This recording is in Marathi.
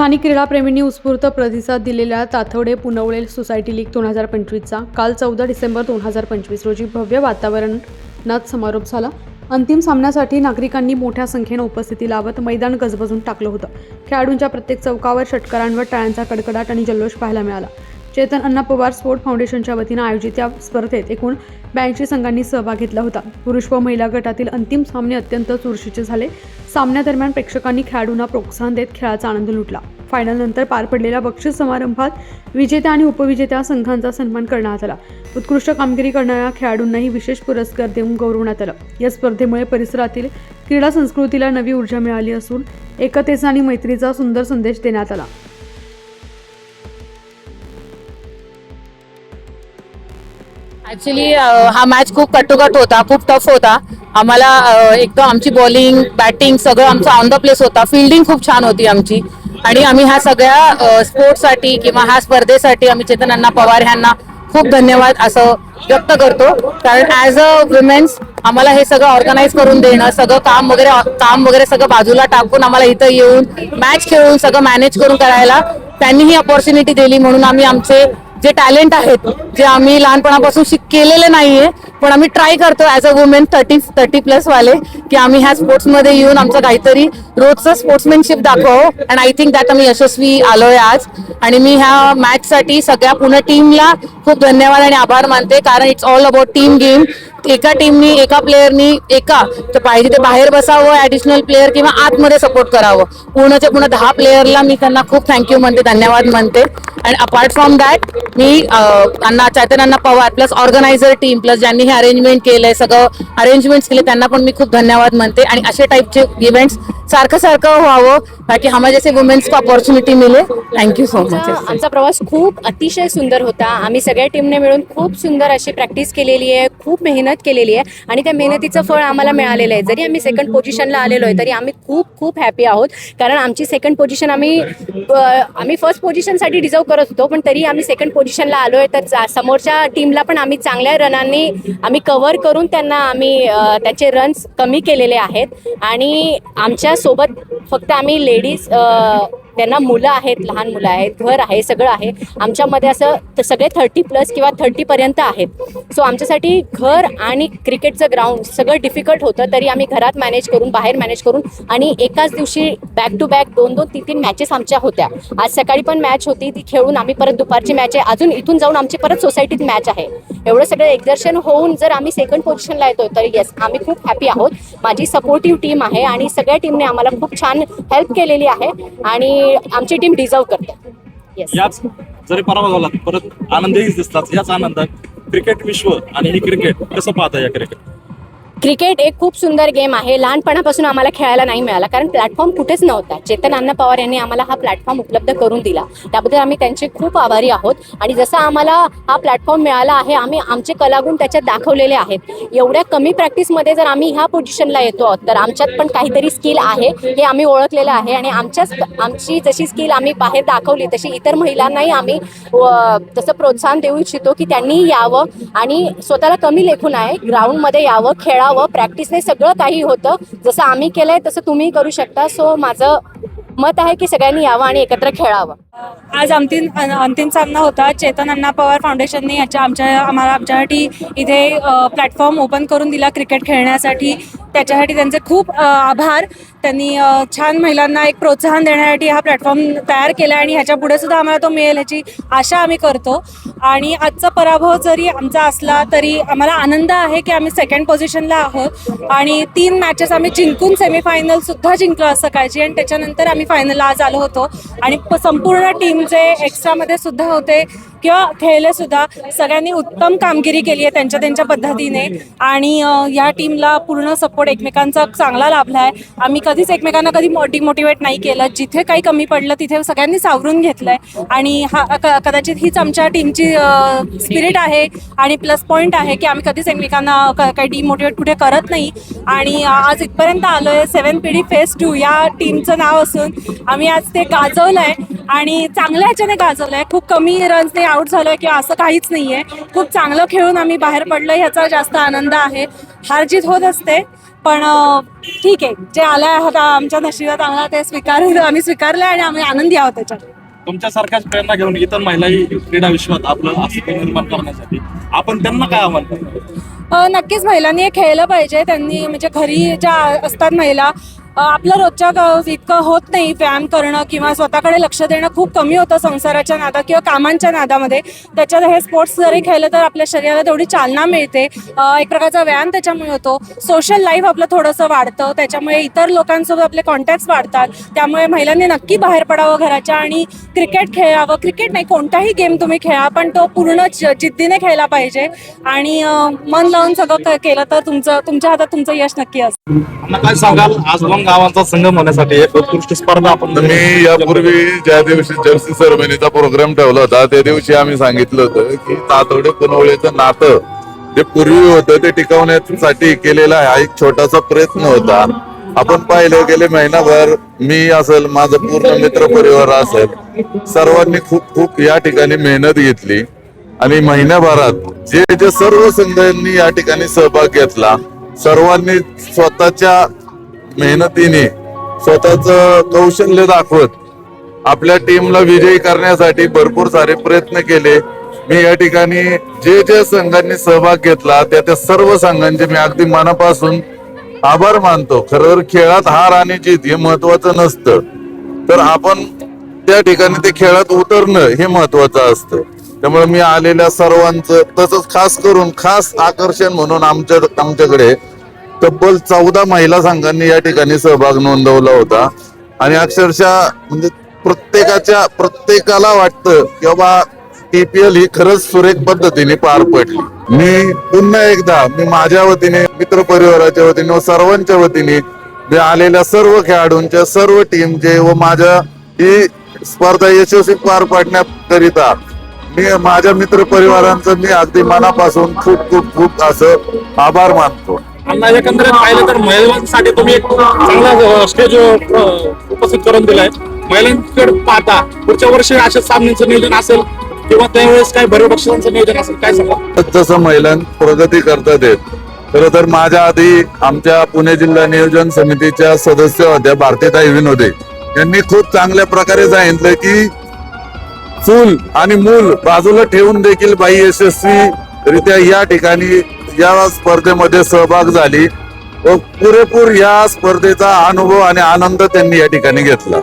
स्थानिक क्रीडाप्रेमींनी उत्स्फूर्त प्रतिसाद दिलेल्या ताथवडे पुनवळे सोसायटी लीग दोन हजार पंचवीसचा. काल चौदा डिसेंबर दोन हजार पंचवीस रोजी भव्य वातावरणात समारोप झाला. अंतिम सामन्यासाठी नागरिकांनी मोठ्या संख्येनं उपस्थिती लावत मैदान गजबजून टाकलं होतं. खेळाडूंच्या प्रत्येक चौकावर षटकारांवर टाळ्यांचा कडकडाट आणि जल्लोष पाहायला मिळाला. चेतन अण्णा पवार स्पोर्ट फाउंडेशनच्या वतीनं आयोजित या स्पर्धेत एकूण ब्याऐंशी संघांनी सहभाग घेतला होता. पुरुष व महिला गटातील अंतिम सामने अत्यंत चुरशीचे झाले. सामन्यादरम्यान प्रेक्षकांनी खेळाडूंना प्रोत्साहन देत खेळाचा आनंद लुटला. फायनलनंतर पार पडलेल्या बक्षीस समारंभात विजेत्या आणि उपविजेत्या संघांचा सन्मान करण्यात आला. उत्कृष्ट कामगिरी करणाऱ्या खेळाडूंनाही विशेष पुरस्कार देऊन गौरवण्यात आलं. या स्पर्धेमुळे परिसरातील क्रीडा संस्कृतीला नवी ऊर्जा मिळाली असून एकतेचा आणि मैत्रीचा सुंदर संदेश देण्यात आला. ऍक्च्युली हा मॅच खूप कटोकट होता खूप टफ होता. आम्हाला एकदम आमची बॉलिंग बॅटिंग सगळं आमचं ऑन द प्लेस होता. फिल्डिंग खूप छान होती आमची. आणि आम्ही ह्या सगळ्या स्पोर्ट्ससाठी किंवा ह्या स्पर्धेसाठी आम्ही चेतन अण्णा पवार ह्यांना खूप धन्यवाद असं व्यक्त करतो. कारण ॲज अ वुमेन्स आम्हाला हे सगळं ऑर्गनाईज करून देणं सगळं काम वगैरे काम वगैरे सगळं बाजूला टाकून आम्हाला इथं येऊन मॅच खेळून सगळं मॅनेज करून करायला त्यांनी ही अपॉर्च्युनिटी दिली म्हणून आम्ही आमचे जे टॅलेंट आहेत जे आम्ही लहानपणापासून शिक केलेले नाहीये पण आम्ही ट्राय करतो as a women thirty thirty plus वाले की आम्ही ह्या स्पोर्ट्समध्ये येऊन आमचं काहीतरी रोजचं स्पोर्ट्समॅनशिप दाखवू अँड आय थिंक दॅट आम्ही यशस्वी आलोय आज. आणि मी ह्या मॅच साठी सगळ्या पूर्ण टीमला खूप धन्यवाद आणि आभार मानते. कारण it's all about team game एका टीमनी एका प्लेअरनी एका तर पाहिजे ते बाहेर बसावं ऍडिशनल प्लेअर किंवा आतमध्ये सपोर्ट करावं. पूर्णच्या पूर्ण दहा प्लेअरला मी त्यांना खूप थँक्यू म्हणते धन्यवाद म्हणते. And apart from that me Anna Chaitanya Anna Pawar plus organiser team plus ज्यांनी हे अरेंजमेंट केलंय सगळं अरेंजमेंट केले त्यांना पण मी खूप धन्यवाद म्हणते. आणि असे टाईपचे इव्हेंट्स सारखं सारखं व्हावं ताकि हमारे जैसे वुमेन्स को अपॉर्च्युनिटी मिले. थँक्यू सो आमचा मच आमचा प्रवास खूप अतिशय सुंदर होता. आम्ही सगळ्या टीमने मिळून खूप सुंदर अशी प्रॅक्टिस केलेली आहे खूप मेहनत केलेली आहे. आणि त्या मेहनतीचं फळ आम्हाला मिळालेलं आहे. जरी आम्ही सेकंड पोझिशनला आलेलो आहे तरी आम्ही खूप खूप हॅपी आहोत. कारण आमची सेकंड पोझिशन आम्ही आम्ही फर्स्ट पोझिशनसाठी डिझर्व करत होतो पण तरी आम्ही सेकंड पोझिशनला आलो आहे तर समोरच्या टीमला पण आम्ही चांगल्या रनांनी आम्ही कव्हर करून त्यांना आम्ही त्याचे रन्स कमी केलेले आहेत. आणि आमच्या सोबत फक्त आम्ही लेडीज त्यांना मुलं आहेत लहान मुलं आहेत घर आहे सगळं आहे. आमच्यामध्ये असं सगळे थर्टी प्लस किंवा थर्टीपर्यंत आहेत. सो आमच्यासाठी घर आणि क्रिकेटचं ग्राउंड सगळं डिफिकल्ट होतं तरी आम्ही घरात मॅनेज करून बाहेर मॅनेज करून आणि एकाच दिवशी बॅक टू बॅक दोन दोन तीन तीन मॅचेस आमच्या होत्या. आज सकाळी पण मॅच होती ती खेळून आम्ही परत दुपारची मॅच आहे. अजून इथून जाऊन आमची परत सोसायटीत मॅच आहे. एवढं सगळं एक्झर्शन होऊन जर आम्ही सेकंड पोझिशनला येतो तर येस आम्ही खूप हॅपी आहोत. माझी सपोर्टिव्ह टीम आहे आणि सगळ्या टीमने आम्हाला खूप छान हेल्प केलेली आहे. आणि आमची टीम डिझर्व करते. येस याच जरी पराभव झाला परत आनंदही दिसतात. याच आनंदात क्रिकेट विश्व आणि ही क्रिकेट कसं पाहता या क्रिकेट? क्रिकेट एक खूप सुंदर गेम आहे. लहानपणापासून आम्हाला खेळायला नाही मिळाला. कारण प्लॅटफॉर्म कुठेच नव्हता. चेतन अण्णा पवार यांनी आम्हाला हा प्लॅटफॉर्म उपलब्ध करून दिला. त्याबद्दल आम्ही त्यांचे खूप आभारी आहोत. आणि जसा आम्हाला हा प्लॅटफॉर्म मिळाला आहे आम्ही आमचे कलागुण त्याच्यात दाखवलेले आहेत. एवढ्या कमी प्रॅक्टिसमध्ये जर आम्ही ह्या पोझिशनला येतो आहोत तर आमच्यात पण काहीतरी स्किल आहे हे आम्ही ओळखलेलं आहे. आणि आमच्याच आमची जशी स्किल आम्ही बाहेर दाखवली तशी इतर महिलांनाही आम्ही व- तसं प्रोत्साहन देऊ इच्छितो की त्यांनी यावं. आणि स्वतःला कमी लेखून आहे ग्राउंडमध्ये यावं खेळावं. प्रॅक्टिसने सगळं काही होतं. जसं आम्ही केलंय तसं तुम्ही करू शकता. सो माझं मत आहे की सगळ्यांनी यावं आणि एकत्र खेळावं. आज अंतिम अंतिम सामना होता. चेतन अण्णा पवार फाउंडेशनने याच्या आमच्या आम्हाला आमच्यासाठी इथे प्लॅटफॉर्म ओपन करून दिला क्रिकेट खेळण्यासाठी. त्याच्यासाठी त्यांचे खूप आभार. त्यांनी छान महिलांना एक प्रोत्साहन देण्यासाठी हा प्लॅटफॉर्म तयार केला आणि ह्याच्या पुढे सुद्धा आम्हाला तो मिळेल ह्याची आशा आम्ही करतो. आणि आजचा पराभव जरी आमचा असला तरी आम्हाला आनंद आहे की आम्ही सेकंड पोझिशनला आहोत. आणि तीन मॅचेस आम्ही जिंकून सेमीफायनल सुद्धा जिंकलो आज सकाळची. आणि त्याच्यानंतर आम्ही फायनलला आज आलो होतो. आणि संपूर्ण टीम टीमचे एक्स्ट्रामध्ये सुद्धा होते किंवा खेळले सुद्धा. सगळ्यांनी उत्तम कामगिरी केली आहे त्यांच्या त्यांच्या पद्धतीने. आणि या टीमला पूर्ण सपोर्ट एकमेकांचा चांगला लाभला आहे. आम्ही कधीच एकमेकांना कधी डिमोटिवेट नाही केलं. जिथे काही कमी पडलं तिथे सगळ्यांनी सावरून घेतलंय. आणि हा क- कदाचित हीच आमच्या टीमची स्पिरिट आहे. आणि प्लस पॉईंट आहे की आम्ही कधीच एकमेकांना काही डिमोटिवेट कुठे करत नाही. आणि आज इथपर्यंत आलोय. सेवन पिढी फेस टू या टीमचं नाव असून आम्ही आज ते गाजवलंय. आणि चांगल्या ह्याच्याने गाजवलंय. खूप कमी रन्सने आउट झालोय किंवा असं काहीच नाहीये. खूप चांगलं खेळून आम्ही बाहेर पडलोय ह्याचा जास्त आनंद आहे. हार जीत होत असते पण ठीक आहे. जे आलं आहे आमच्या नशिबात आम्हाला ते स्वीकार आम्ही स्वीकारलं आणि आम्ही आनंदी आहोत त्याच्यात. तुमच्यासारख्याच प्रेरणा घेऊन इतर महिलाही क्रीडा विश्वात आपलं अस्तित्व निर्माण करण्यासाठी. आपण त्यांना काय आव्हान करणार? नक्कीच महिलांनी हे खेळलं पाहिजे. त्यांनी म्हणजे घरी ज्या असतात महिला आपल्या आपलं रोजच्या इतकं होत नाही व्यायाम करणं किंवा स्वतःकडे लक्ष देणं खूप कमी होतं संसाराच्या नादा किंवा कामांच्या नादामध्ये. त्याच्यात हे स्पोर्ट्स जरी खेळलं तर आपल्या शरीराला तेवढी चालना मिळते. एक प्रकारचा व्यायाम त्याच्यामुळे होतो. सोशल लाईफ आपलं थोडंसं वाढतं. त्याच्यामुळे इतर लोकांसोबत आपले कॉन्टॅक्ट्स वाढतात. त्यामुळे महिलांनी नक्की बाहेर पडावं घराच्या आणि क्रिकेट खेळावं. क्रिकेट नाही कोणताही गेम तुम्ही खेळा पण तो पूर्ण जिद्दीने खेळला पाहिजे. आणि मन लावून सगळं केलं तर तुमचं तुमच्या हातात तुमचं यश नक्की असतं. काय सांगाल? आज दोन गावांचा संगम होण्यासाठी एक उत्कृष्ट स्पर्धा आपण मी यापूर्वी ज्या दिवशी जर्सी सेरेमनीचा प्रोग्राम ठेवला होता त्या दिवशी आम्ही सांगितलं होतं की तातोडे पुनवळेचं नातं जे पूर्वी होतं ते टिकवण्यासाठी केलेला हा एक छोटासा प्रयत्न होता. आपण पाहिलं गेले महिनाभर मी असेल माझं पूर्ण मित्र परिवार असेल सर्वांनी खूप खूप या ठिकाणी मेहनत घेतली. आणि महिन्याभरात जे जे सर्व संघांनी या ठिकाणी सहभाग घेतला सर्वांनी स्वतःच्या मेहनतीने स्वतःच कौशल्य दाखवत आपल्या टीमला विजयी करण्यासाठी भरपूर सारे प्रयत्न केले. मी या ठिकाणी जे जे संघांनी सहभाग घेतला त्या त्या सर्व संघांचे मी अगदी मनापासून आभार मानतो. खरं खेळात हार आणि जीत हे महत्वाचं नसतं. तर आपण त्या ठिकाणी ते खेळात उतरणं हे महत्वाचं असतं. त्यामुळे मी आलेल्या सर्वांचं तसंच खास करून खास आकर्षण म्हणून आमच्या आमच्याकडे तब्बल चौदा महिला संघांनी या ठिकाणी सहभाग नोंदवला होता. आणि अक्षरशः म्हणजे प्रत्येकाच्या प्रत्येकाला वाटतं की बाबा टीपीएल ही खरंच सुरेख पद्धतीने पार पडली. मी पुन्हा एकदा मी माझ्या वतीने मित्र परिवाराच्या वतीने व सर्वांच्या वतीने मी आलेल्या सर्व खेळाडूंच्या सर्व टीमचे व माझ्या ही स्पर्धा यशस्वी पार पाडण्याकरिता मी माझ्या मित्र परिवारांचं मी अगदी मनापासून खूप खूप खूप असं आभार मानतो. अण्णा एकंदरीत पाहिलं तर महिलांसाठी तुम्ही एक चांगला स्टेज उपस्थित करून दिलाय. महिलांकडे पाहता पुढच्या वर्षी अशा सामन्यांचं नियोजन असेल किंवा त्यावेळेस काय भरीव बक्षिसांचं नियोजन असेल काय सांगा जसं महिला प्रगती करतात खर तर माझ्या आधी आमच्या पुणे जिल्हा नियोजन समितीच्या सदस्य होत्या भारतीताई विनोदे. यांनी खूप चांगल्या प्रकारे सांगितलं की चूल आणि मूल बाजूला ठेवून देखील बाई यशस्वी रित्या या ठिकाणी या स्पर्धेमध्ये सहभाग झाली व पुरेपूर या स्पर्धेचा अनुभव आणि आनंद त्यांनी या ठिकाणी घेतला.